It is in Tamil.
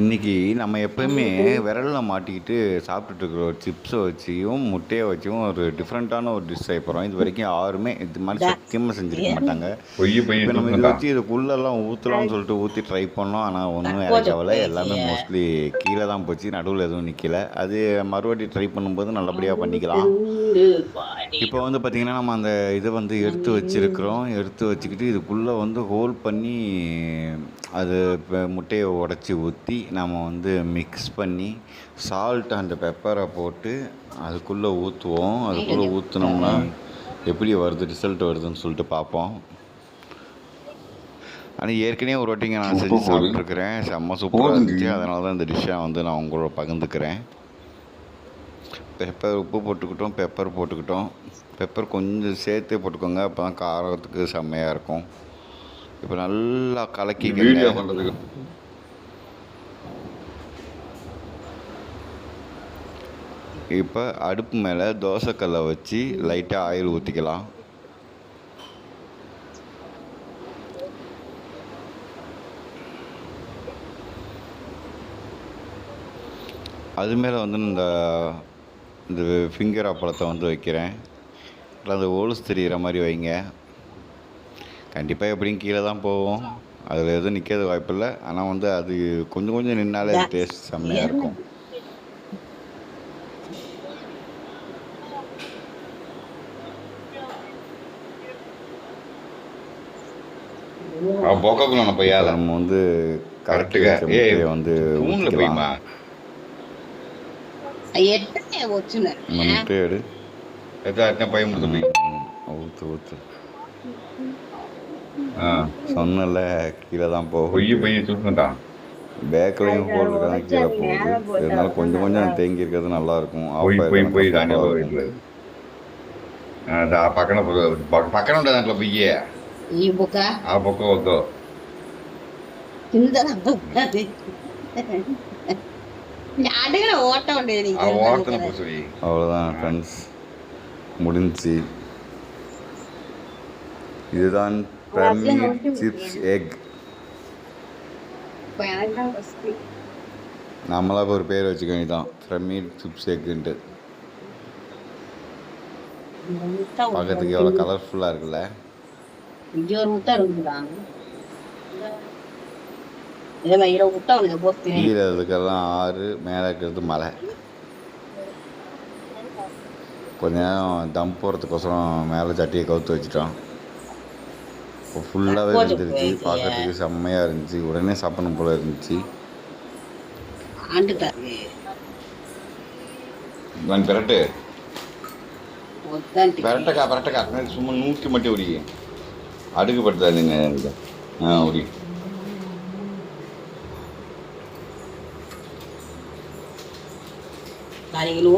இன்னைக்கு நம்ம எப்பயுமே விரல்ல மாட்டிக்கிட்டு சாப்பிட்டுட்டு இருக்கிற ஒரு சிப்ஸை வச்சியும் முட்டையை வச்சும் ஒரு டிஃப்ரெண்ட்டான ஒரு டிஷ் செய்ய போகிறோம் இது வரைக்கும் யாருமே இது மாதிரி சத்தியமாக செஞ்சுருக்க மாட்டாங்க. பொய் இப்போ நம்ம இதை. வச்சு இதுக்குள்ளெல்லாம் ஊற்றலாம்னு சொல்லிட்டு ஊற்றி ட்ரை பண்ணோம். ஆனால் ஒன்றும் இறக்கவில்லை எல்லாமே மோஸ்ட்லி கீழே தான் போச்சு. நடுவில் எதுவும் நிற்கல அது மறுபடி ட்ரை பண்ணும்போது நல்லபடியாக பண்ணிக்கலாம். இப்போ வந்து பார்த்திங்கன்னா நம்ம அந்த இதை வந்து எடுத்து வச்சிருக்கிறோம். எடுத்து வச்சுக்கிட்டு இதுக்குள்ளே வந்து ஹோல் பண்ணி அது இப்போ முட்டையை உடச்சி ஊற்றி நம்ம வந்து மிக்ஸ் பண்ணி சால்ட் அண்ட் பெப்பரை போட்டு அதுக்குள்ளே ஊற்றுவோம் அதுக்குள்ளே ஊற்றுனோம்னா எப்படி வருது ரிசல்ட் வருதுன்னு சொல்லிட்டு பார்ப்போம். ஆனால் ஏற்கனவே ஒரு வாட்டிங்க நான் செஞ்சு. சாப்பிட்ருக்கிறேன் செம்ம சூப்பராக. இருந்துச்சு. அதனால தான் இந்த டிஷ்ஷை வந்து நான் உங்களோட பகிர்ந்துக்கிறேன். பெப்பர் உப்பு போட்டுக்கிட்டோம் பெப்பர் போட்டுக்கிட்டோம். பெப்பர் கொஞ்சம் சேர்த்தே போட்டுக்கோங்க அப்போ தான் காரத்துக்கு செம்மையாக இருக்கும். இப்போ நல்லா வீடியோ கலக்கிக்கங்க பண்றதுக்கு. இப்போ அடுப்பு மேலே தோசைக்கல்லை வச்சு லைட்டாக ஆயில் ஊற்றிக்கலாம் அது மேலே வந்து இந்த இந்த ஃபிங்கர் அப்பளத்தை வந்து வைக்கிறேன். இல்லை அந்த ஓல்ஸ் தெரிகிற மாதிரி வைங்க. கண்டிப்பாக எப்படியும் கீழே தான் போவோம் அதில் எதுவும் நிற்கிறது வாய்ப்பில்லை ஆனால் வந்து அது கொஞ்சம் கொஞ்சம் நின்னாலே டேஸ்ட் செம்மையாக இருக்கும். பொக்கக்குள்ள நம்ம வந்து கரெக்டு கரெக்டுங்க. ஏய், முட்டையை வந்து ஊற்றிக்கலாம் போய்மா. எட்டே வச்சுன்னு இந்த முட்டையை எடு எத்தனை எத்தனை பையன் முடிச்சு போய் ஊற்று ஊற்று ஆ சொன்னல கீழே தான் போகும் பொய் பையன் தூக்குண்டான் பேக்கலையும் ஹோல் இருக்கலாம் கீழே போகுது இருந்தாலும் கொஞ்சம் கொஞ்சம் தேங்கி இருக்கிறது நல்லா இருக்கும் போய் ஆஃப் போய் போய் ஆயிருந்தா దాంట్లో நல்லா இருக்கும். పక్కన పక్క- పక్కన ఉంటుంది దాంట్లో పొయ్యి ఈ బుక్క ఆ పక్క వద్దు కింద அவ்வளோதான் ஃப்ரெண்ட்ஸ் முடிஞ்சுச்சு இதுதான் பிரமிட் சிப்ஸ் எக் நம்மளா ஒரு பேர் வச்சுக்க வேண்டியதான் பிரமிட் சிப்ஸ் எக்குன்ட்டு பார்க்கறதுக்கு எவ்வளோ கலர்ஃபுல்லாக இருக்குல்ல இங்கே ஒரு முட்டை இதே ஆறு மேலே இருக்கிறது மலை. கொஞ்ச நேரம் தம் போகிறதுக்கோசரம் மேலே சட்டியை கவுத்து வச்சுட்டோம் ஃபுல்லாகவே இருந்துருச்சு பார்க்கறதுக்கு செம்மையாக இருந்துச்சு. உடனே சாப்பிடணும் போல இருந்துச்சு. நான் பிரட்டு. பெரட்டக்கா பெரட்டக்கா. சும்மா நூற்றி மட்டும் உரிய அடுக்குப்படுத்தாதுங்க ஆ உரிய Lay 弄